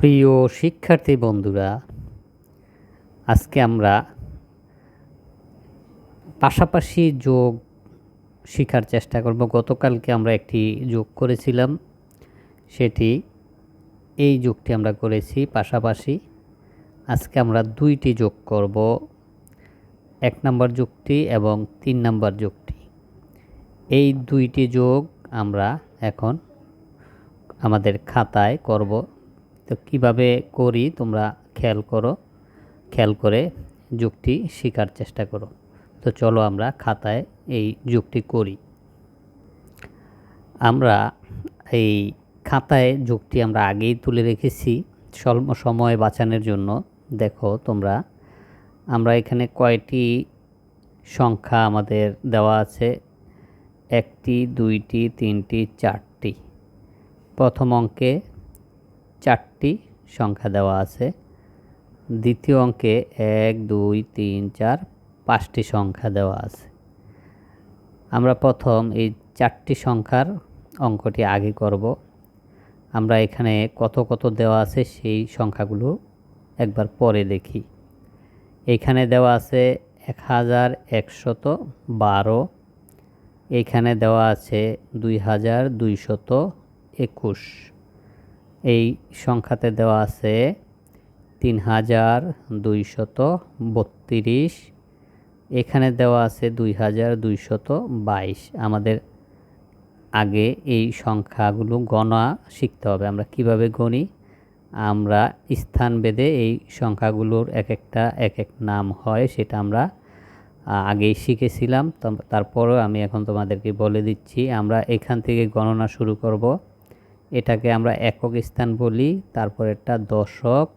প্রিয় শিক্ষার্থী বন্ধুরা, আজকে আমরা পাশাপাশি যোগ শেখার চেষ্টা করব। গতকালকে আমরা একটি যোগ করেছিলাম, সেটি এই যোগটি আমরা করেছি পাশাপাশি আজকে আমরা দুইটি যোগ করব, এক নম্বর যোগটি এবং তিন নম্বর যোগটি। এই দুইটি যোগ আমরা এখন আমাদের খাতায় করব। তো কীভাবে করি তোমরা খেয়াল করো, খেয়াল করে যুক্তি শেখার চেষ্টা করো। তো চলো আমরা খাতায় এই যুক্তি করি। আমরা এই খাতায় যুক্তি আমরা আগেই তুলে রেখেছি। স্বল্প সময় বাঁচানোর জন্য দেখো তোমরা, আমরা এখানে কয়টি সংখ্যা আমাদের দেওয়া আছে? একটি, দুইটি, তিনটি, চারটি। প্রথম অঙ্কে চারটি সংখ্যা দেওয়া আছে। দ্বিতীয় অঙ্কে এক, দুই, তিন, চার পাঁচটি সংখ্যা দেওয়া আছে। আমরা প্রথম এই চারটি সংখ্যার অঙ্কটি আগে করব। আমরা এখানে কত কত দেওয়া আছে সেই সংখ্যাগুলো একবার পরে দেখি। এখানে দেওয়া আছে এক হাজার একশত বারো। এখানে দেওয়া আছে দুই হাজার দুইশত একুশ। এই সংখ্যাতে দেওয়া আছে তিন হাজার দুইশত বত্রিশ। এখানে দেওয়া আছে দুই হাজার দুইশত বাইশ। আমাদের আগে এই সংখ্যাগুলো গণা শিখতে হবে। আমরা কীভাবে গণি? আমরা স্থান বেদে এই সংখ্যাগুলোর এক একটা, এক এক নাম হয়, সেটা আমরা আগেই শিখেছিলাম। তারপরেও আমি এখন তোমাদেরকে বলে দিচ্ছি, আমরা এখান থেকে গণনা শুরু করব। এটাকে আমরা একক স্থান বলি, তারপরেরটা দশক,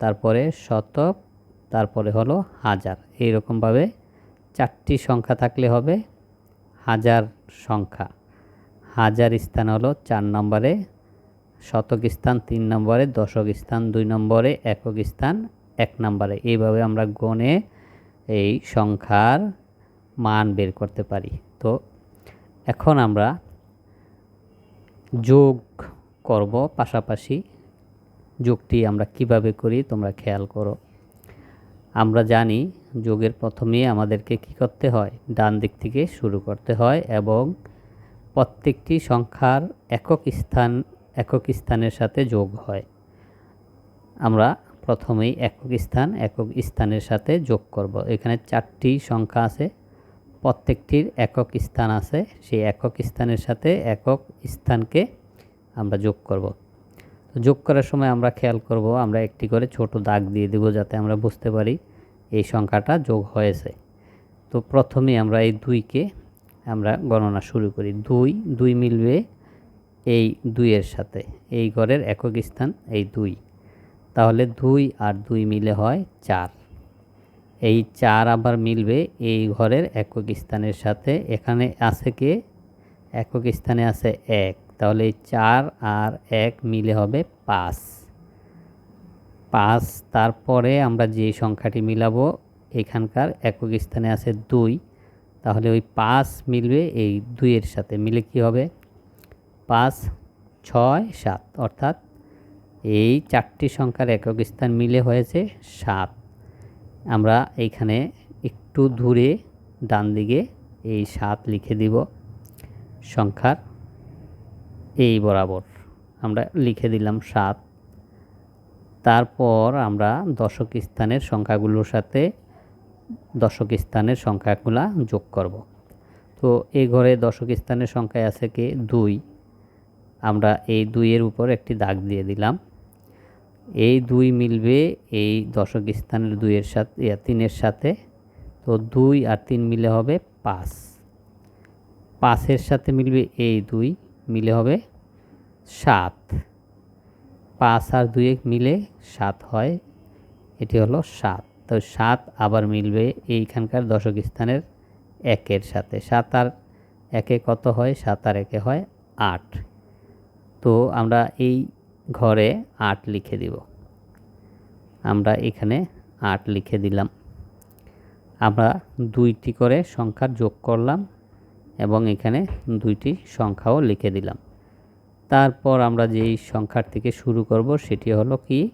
তারপরে শতক, তারপরে হলো হাজার। এইরকমভাবে চারটি সংখ্যা থাকলে হবে হাজার সংখ্যা। হাজার স্থান হলো চার নম্বরে, শতক স্থান তিন নম্বরে, দশক স্থান দুই নম্বরে, একক স্থান এক নম্বরে। এইভাবে আমরা গণে এই সংখ্যার মান বের করতে পারি। তো এখন আমরা যোগ করব, পাশাপাশি যোগটি আমরা কীভাবে করি তোমরা খেয়াল করো। আমরা জানি যোগের প্রথমে আমাদেরকে কি করতে হয়? ডান দিক থেকে শুরু করতে হয় এবং প্রত্যেকটি সংখ্যার একক স্থান, একক স্থানের সাথে যোগ হয়। আমরা প্রথমেই একক স্থান, একক স্থানের সাথে যোগ করব। এখানে চারটি সংখ্যা আছে। প্রত্যেকটির একক স্থান আছে। সেই একক স্থানের সাথে একক স্থানকে আমরা যোগ করব। তো যোগ করার সময় আমরা খেয়াল করব, আমরা একটি করে ছোট দাগ দিয়ে দেব যাতে আমরা বুঝতে পারি এই সংখ্যাটা যোগ হয়েছে। তো প্রথমে আমরা এই দুইকে আমরা গণনা শুরু করি। দুই দুই মিলবে এই দুইয়ের সাথে। এই ঘরের একক স্থান এই দুই। তাহলে দুই আর দুই মিলে হয় চার। এই চার আবার মিলবে এই ঘরের একক স্থানের সাথে। এখানে আছে কে? একক স্থানে আছে এক। তাহলে চার আর এক মিলে হবে পাঁচ। পাঁচ, তারপরে আমরা যে সংখ্যাটি মিলাবো, এখানকার একক স্থানে আছে দুই। তাহলে ওই পাঁচ মিলবে এই দুইয়ের সাথে। মিলে কি হবে? পাঁচ, ছয়, সাত। অর্থাৎ এই চারটি সংখ্যার একক স্থান মিলে হয়েছে সাত। আমরা এইখানে একটু দূরে ডান দিকে এই সাত লিখে দিব সংখ্যার এই বরাবর। আমরা লিখে দিলাম সাত। তারপর আমরা দশক স্থানের সংখ্যাগুলোর সাথে দশক স্থানের সংখ্যাগুলা যোগ করব। তো এই ঘরে দশক স্থানের সংখ্যায় আছে কি? দুই। আমরা এই দুইয়ের উপর একটি দাগ দিয়ে দিলাম। এই দুই মিলবে, এই দশক স্থানের দুইয়ের সাথে তিনের সাথে। তো দুই আর তিন মিলে হবে পাঁচ। পাঁচের সাথে মিলবে এই দুই, মিলে হবে সাত। পাঁচ আর দুই মিলে সাত হয়, এটি হলো সাত। তো সাত আবার মিলবে এইখানকার দশক স্থানের একের সাথে। সাত আর একে কত হয়? সাত আর একে হয় আট। তো আমরা এই ঘরে আট লিখে দিব। আমরা এখানে আট লিখে দিলাম। আমরা দুইটি করে সংখ্যার যোগ করলাম এবং এখানে দুইটি সংখ্যাও লিখে দিলাম। তারপর আমরা যেই সংখ্যার থেকে শুরু করব সেটি হলো কি?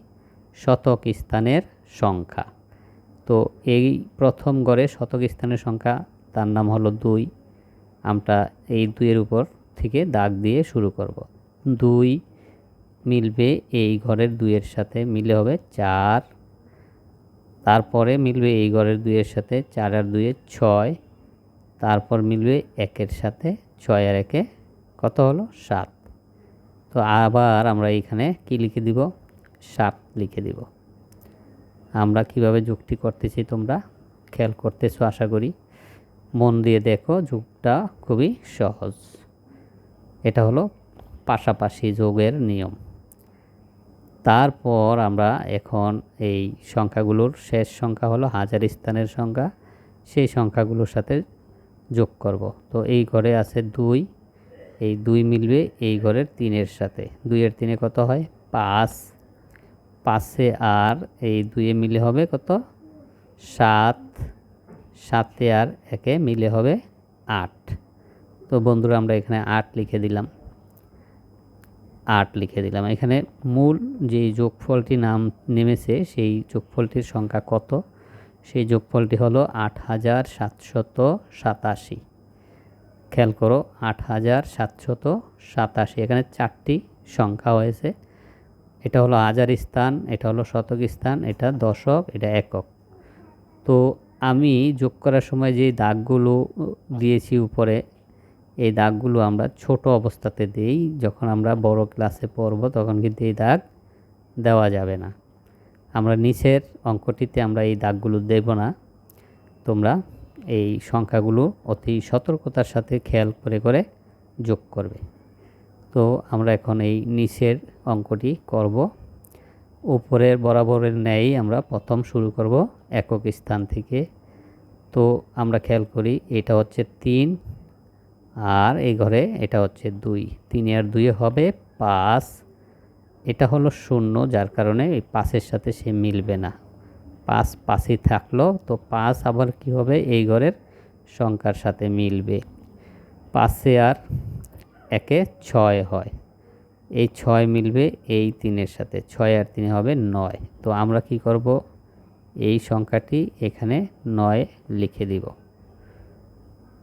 শতক স্থানের সংখ্যা। তো এই প্রথম গড়ে শতক স্থানের সংখ্যা, তার নাম হলো দুই। আমরা এই দুইয়ের উপর থেকে দাগ দিয়ে শুরু করব। দুই মিলবে, এই ঘরের দুইয়ের সাথে মিলে হবে চার। তারপরে মিলবে এই ঘরের দুইয়ের সাথে চার আর দুইয়ে ছয়। তারপর মিলবে একের সাথে ছয় আর একে কত হলো? সাত। তো আবার আমরা এইখানে কি লিখে দিব? সাত লিখে দিব। আমরা কীভাবে যুক্তি করতেছি তোমরা খেয়াল করতেছো আশা করি? মন দিয়ে দেখো, যুগটা খুবই সহজ। এটা হলো পাশাপাশি যোগের নিয়ম। তারপর আমরা এখন এই সংখ্যাগুলোর শেষ সংখ্যা হলো হাজার স্থানের সংখ্যা। সেই সংখ্যাগুলোর সাথে যোগ করব। তো এই ঘরে আছে দুই, এই দুই মিলবে এই ঘরের তিনের সাথে। দুইয়ের তিনে কত হয়? পাঁচ। পাঁচে আর এই দুইয়ে মিলে হবে কত? সাত। সাতে আর একে মিলে হবে আট। তো বন্ধুরা, আমরা এখানে আট লিখে দিলাম। আট লিখে দিলাম। এখানে মূল যে যোগফলটি নাম নেমেছে, সেই যোগফলটির সংখ্যা কত? সেই যোগফলটি হলো আট হাজার সাতশত সাতাশি। খেয়াল করো, আট হাজার সাতশত সাতাশি। এখানে চারটি সংখ্যা হয়েছে। এটা হলো হাজার স্থান, এটা হলো শতক স্থান, এটা দশক, এটা একক। তো আমি যোগ করার সময় যে দাগগুলো দিয়েছি উপরে এই দাগগুলো আমরা ছোট অবস্থাতে দিই। যখন আমরা বড় ক্লাসে পড়ব, তখন কিন্তু এই দাগ দেওয়া যাবে না। আমরা নিচের অঙ্কটিতে আমরা এই দাগগুলো দেব না। তোমরা এই সংখ্যাগুলো অতি সতর্কতার সাথে খেয়াল করে করে যোগ করবে। তো আমরা এখন এই নিচের অঙ্কটি করব। উপরের বরাবরের ন্যায় আমরা প্রথম শুরু করব একক স্থান থেকে। তো আমরা খেয়াল করি, এটা হচ্ছে তিন আর এই ঘরে এটা হচ্ছে দুই। তিন আর দুইয়ে হবে পাঁচ। এটা হলো শূন্য, যার কারণে এই পাঁচের সাথে সে মিলবে না। পাঁচ পাঁচই থাকল, তো পাঁচ আবার কি হবে? এই ঘরের সংখ্যার সাথে মিলবে। পাঁচে আর একে ছয় হয়। এই ছয় মিলবে এই তিনের সাথে। ছয় আর তিনে হবে নয়। তো আমরা কি করব? এই সংখ্যাটি এখানে নয় লিখে দিব।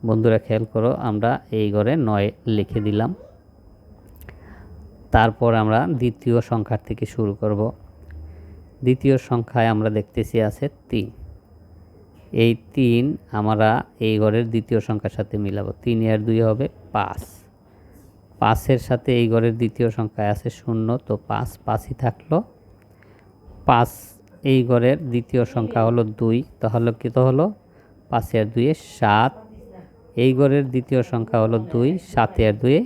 বন্ধুরা খেয়াল করো, আমরা এই ঘরে নয় লিখে দিলাম। তারপর আমরা দ্বিতীয় সংখ্যার থেকে শুরু করব। দ্বিতীয় সংখ্যায় আমরা দেখতেছি আছে তিন। এই তিন আমরা এই ঘরের দ্বিতীয় সংখ্যার সাথে মিলাবো। তিন আর দুই হবে পাঁচ। পাঁচের সাথে এই ঘরের দ্বিতীয় সংখ্যায় আছে শূন্য, তো পাঁচ পাঁচই থাকল। পাঁচ এই ঘরের দ্বিতীয় সংখ্যা হলো দুই, তাহলে কত হলো? পাঁচে আর দুইয়ে সাত এই ঘরের দ্বিতীয় সংখ্যা হলো দুই, সাতে আর দুয়ে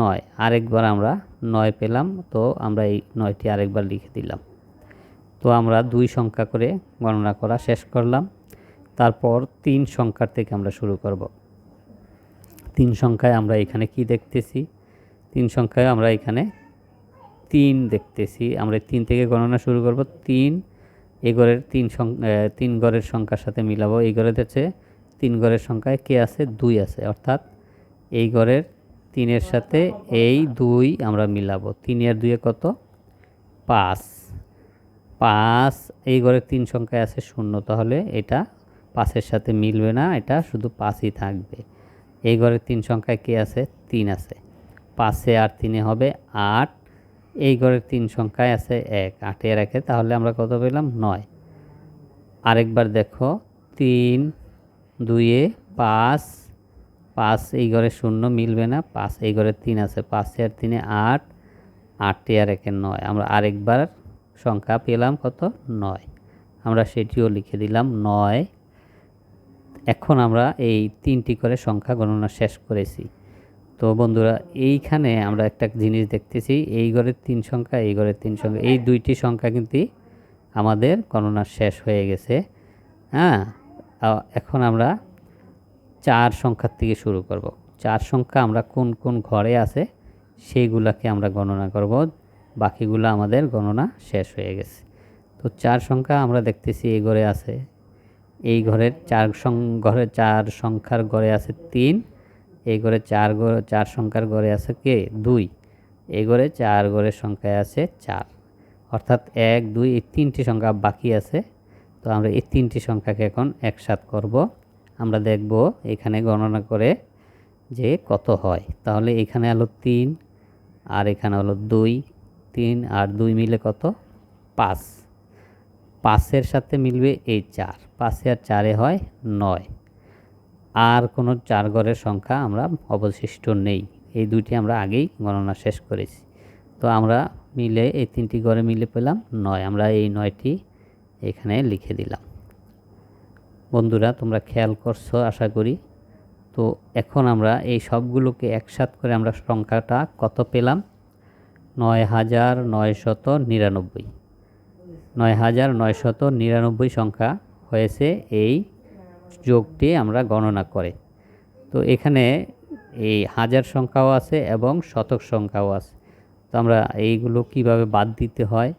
নয়। আরেকবার আমরা নয় পেলাম, তো আমরা এই নয়টি আরেকবার লিখে দিলাম। তো আমরা দুই সংখ্যা করে গণনা করা শেষ করলাম। তারপর তিন সংখ্যার থেকে আমরা শুরু করব। তিন সংখ্যায় আমরা এখানে কি দেখতেছি? তিন সংখ্যায় আমরা এখানে তিন দেখতেছি। আমরা তিন থেকে গণনা শুরু করব। তিন এই ঘরের তিন তিন ঘরের সংখ্যার সাথে মিলাবো। এই ঘরের হচ্ছে তিন ঘরের সংখ্যায় কে আছে? দুই আছে। অর্থাৎ এই ঘরের তিনের সাথে এই দুই আমরা মিলাবো। তিনের দুইয়ে কত? পাঁচ। পাঁচ, এই ঘরের তিন সংখ্যায় আছে শূন্য। তাহলে এটা পাঁচের সাথে মিলবে না, এটা শুধু পাঁচই থাকবে। এই ঘরের তিন সংখ্যায় কে আছে? তিন আছে। পাঁচে আর তিনে হবে আট। এই ঘরের তিন সংখ্যায় আছে এক। আটে আর একে তাহলে আমরা কত পেলাম? নয়। আরেকবার দেখো, তিন দুইয়ে পাঁচ পাঁচ এই ঘরে শূন্য মিলবে না, পাঁচ এই ঘরে তিন আছে, পাঁচে আর তিনে আট আটটি আর একে নয়। আমরা আরেকবার সংখ্যা পেলাম কত? নয়। আমরা সেটিও লিখে দিলাম নয়। এখন আমরা এই তিনটি করে সংখ্যা গণনা শেষ করেছি। তো বন্ধুরা, এইখানে আমরা একটা জিনিস দেখতেছি, এই ঘরের তিন সংখ্যা, এই ঘরের তিন সংখ্যা, এই দুইটি সংখ্যা কিন্তু আমাদের গণনা শেষ হয়ে গেছে। হ্যাঁ? এখন আমরা চার সংখ্যার থেকে শুরু করব। চার সংখ্যা আমরা কোন কোন ঘরে আছে, সেইগুলাকে আমরা গণনা করব। বাকিগুলো আমাদের গণনা শেষ হয়ে গেছে। তো চার সংখ্যা আমরা দেখতেছি এই ঘরে আছে। এই ঘরের চার সং ঘরে চার সংখ্যার ঘরে আছে তিন। এই ঘরে চার ঘরে চার সংখ্যার ঘরে আছে কে? দুই। এই ঘরে চার ঘরের সংখ্যায় আছে চার। অর্থাৎ এক, দুই, এই তিনটি সংখ্যা বাকি আছে। তো আমরা এই তিনটি সংখ্যাকে এখন একসাথ করব। আমরা দেখব এখানে গণনা করে যে কত হয়। তাহলে এখানে হলো তিন, আর এখানে হলো দুই, তিন আর দুই মিলে কত? পাঁচ। পাঁচের সাথে মিলবে এই চার। পাঁচে আর চারে হয় নয়। আর কোনো চার ঘরের সংখ্যা আমরা অবশিষ্ট নেই। এই দুইটি আমরা আগেই গণনা শেষ করেছি। তো আমরা মিলে এই তিনটি ঘরে মিলে পেলাম নয়। আমরা এই নয়টি এখানে লিখে দিলাম। বন্ধুরা, তোমরা খেয়াল করছ, আশা করি। তো এখন আমরা এই সবগুলোকে একসাথ করে আমরা সংখ্যাটা কত পেলাম? নয় হাজার নয়শত নিরানব্বই। নয় হাজার নয়শত নিরানব্বই সংখ্যা হয়েছে এই যোগটি আমরা গণনা করে। তো এখানে এই হাজার সংখ্যাও আছে এবং শতক সংখ্যাও আছে। তো আমরা এইগুলো কীভাবে বাদ দিতে হয়?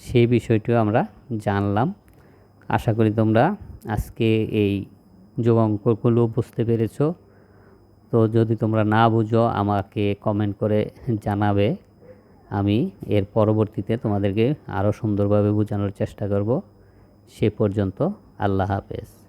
সেই বিষয়টিও আমরা জানলাম। আশা করি তোমরা আজকে এই যোগ অঙ্কগুলো বুঝতে পেরেছ। তো যদি তোমরা না বুঝো, আমাকে কমেন্ট করে জানাবে। আমি এর পরবর্তীতে তোমাদেরকে আরও সুন্দরভাবে বোঝানোর চেষ্টা করব। সে পর্যন্ত আল্লাহ হাফেজ।